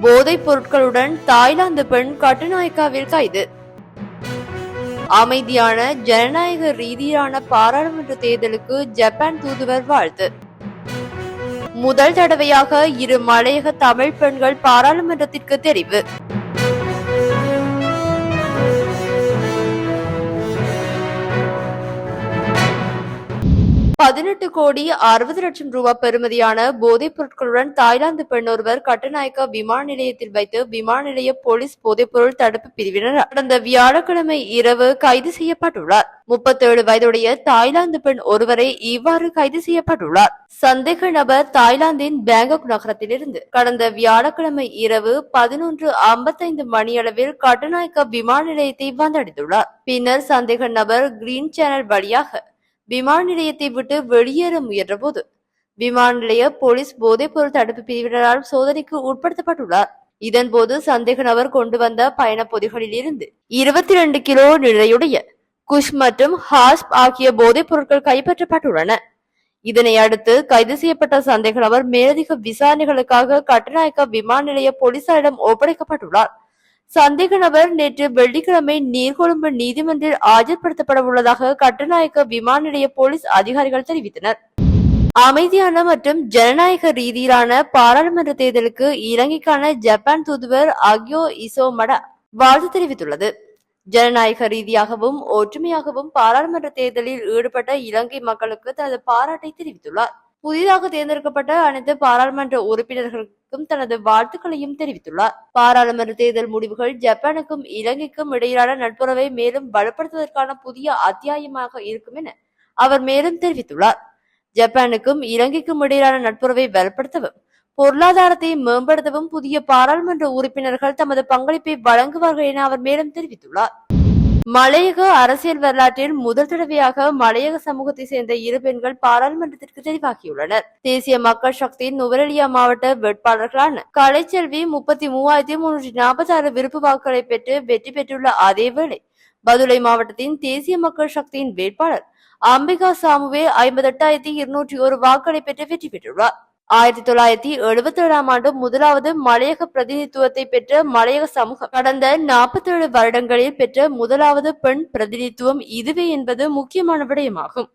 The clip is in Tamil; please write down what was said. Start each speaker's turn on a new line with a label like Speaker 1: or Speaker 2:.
Speaker 1: போதைப் பொருட்களுடன் தாய்லாந்து பெண் கட்டுநாயக்காவில் கைது. அமைதியான ஜனநாயக ரீதியான பாராளுமன்ற தேர்தலுக்கு ஜப்பான் தூதுவர் வாழ்த்து. முதல் தடவையாக இரு மலையக தமிழ் பெண்கள் பாராளுமன்றத்திற்கு தெரிவு. பதினெட்டு கோடி அறுபது லட்சம் ரூபாய் பெறுமதியான போதைப் பொருட்களுடன் தாய்லாந்து பெண் ஒருவர் கட்டுநாயக்கா விமான நிலையத்தில் வைத்து விமான நிலைய போலீஸ் போதைப்பொருள் தடுப்பு பிரிவினர். கடந்த வியாழக்கிழமை இரவு கைது செய்யப்பட்டுள்ளார். முப்பத்தேழு வயதுடைய தாய்லாந்து பெண் ஒருவரை இவ்வாறு கைது செய்யப்பட்டுள்ளார். சந்தேக நபர் தாய்லாந்தின் பேங்காக் நகரத்திலிருந்து. கடந்த வியாழக்கிழமை இரவு பதினொன்று ஐம்பத்தைந்து மணியளவில் கட்டுநாயக்கா விமான நிலையத்தை வந்தடைந்துள்ளார். பின்னர் சந்தேக நபர் கிரீன் சேனல் வழியாக விமான நிலையத்தை விட்டு வெளியேற முயன்றபோது விமான நிலைய போலீஸ் போதைப்பொருள் தடுப்பு பிரிவினரால் சோதனைக்கு உட்படுத்தப்பட்டுள்ளார். இதன் போது சந்தேக நபர் கொண்டு வந்த பயணப் பொதிகளில் இருந்து இருபத்தி ரெண்டு கிலோ நிறையுடைய குஷ் மற்றும் ஹாஸ்ப் ஆகிய போதைப் பொருட்கள் கைப்பற்றப்பட்டுள்ளன. இதனை அடுத்து கைது செய்யப்பட்ட சந்தேக நபர் மேலதிக விசாரணைகளுக்காக கட்டுநாயக்க விமான நிலைய போலீசாரிடம் ஒப்படைக்கப்பட்டுள்ளார். சந்தேக நபர் நேற்று வெள்ளிக்கிழமை நீர்கொழும்பு நீதிமன்றில் ஆஜர்படுத்தப்பட உள்ளதாக கட்டுநாயக்க விமான நிலைய போலீஸ் அதிகாரிகள் தெரிவித்தனர். அமைதியான மற்றும் ஜனநாயக ரீதியிலான பாராளுமன்ற தேர்தலுக்கு இலங்கைக்கான ஜப்பான் தூதுவர் அக்யோ இசோமட வாழ்த்து தெரிவித்துள்ளது. ஜனநாயக ரீதியாகவும் ஒற்றுமையாகவும் பாராளுமன்ற தேர்தலில் ஈடுபட்ட இலங்கை மக்களுக்கு தனது பாராட்டை தெரிவித்துள்ளார். புதிதாக தேர்ந்தெடுக்கப்பட்ட அனைத்து பாராளுமன்ற உறுப்பினர்களுக்கும் தனது வாழ்த்துக்களையும் தெரிவித்துள்ளார். பாராளுமன்ற தேர்தல் முடிவுகள் ஜப்பானுக்கும் இலங்கைக்கும் இடையிலான நட்புறவை மேலும் பலப்படுத்துவதற்கான புதிய அத்தியாயமாக இருக்கும் என அவர் மேலும் தெரிவித்துள்ளார். ஜப்பானுக்கும் இலங்கைக்கும் இடையிலான நட்புறவை வலுப்படுத்தவும் பொருளாதாரத்தை மேம்படுத்தவும் புதிய பாராளுமன்ற உறுப்பினர்கள் தமது பங்களிப்பை வழங்குவார்கள் என அவர் மேலும் தெரிவித்துள்ளார். மலையக அரசியல் வரலாற்றில் முதல் தடவையாக மலையக சமூகத்தை சேர்ந்த இரு பெண்கள் பாராளுமன்றத்திற்கு தெரிவாகியுள்ளனர். தேசிய மக்கள் சக்தியின் நுவரெலியா மாவட்ட வேட்பாளர்களான கலைச்செல்வி முப்பத்தி மூவாயிரத்தி முன்னூற்றி நாற்பத்தி ஆறு விருப்பு வாக்குகளை பெற்று வெற்றி பெற்றுள்ள அதேவேளை பதுளை மாவட்டத்தின் தேசிய மக்கள் சக்தியின் வேட்பாளர் அம்பிகா சாமுவே ஐம்பத்தி எட்டாயிரத்தி இருநூற்றி ஒரு வாக்குகளை பெற்று வெற்றி பெற்றுள்ளார். ஆயிரத்தி தொள்ளாயிரத்தி எழுபத்தி ஏழாம் ஆண்டு முதலாவது மலையக பிரதிநிதித்துவத்தை பெற்ற மலையக சமூகம். கடந்த நாற்பத்தி ஏழு வருடங்களில் பெற்ற முதலாவது பெண் பிரதிநிதித்துவம் இதுவே என்பது முக்கியமான விடயமாகும்.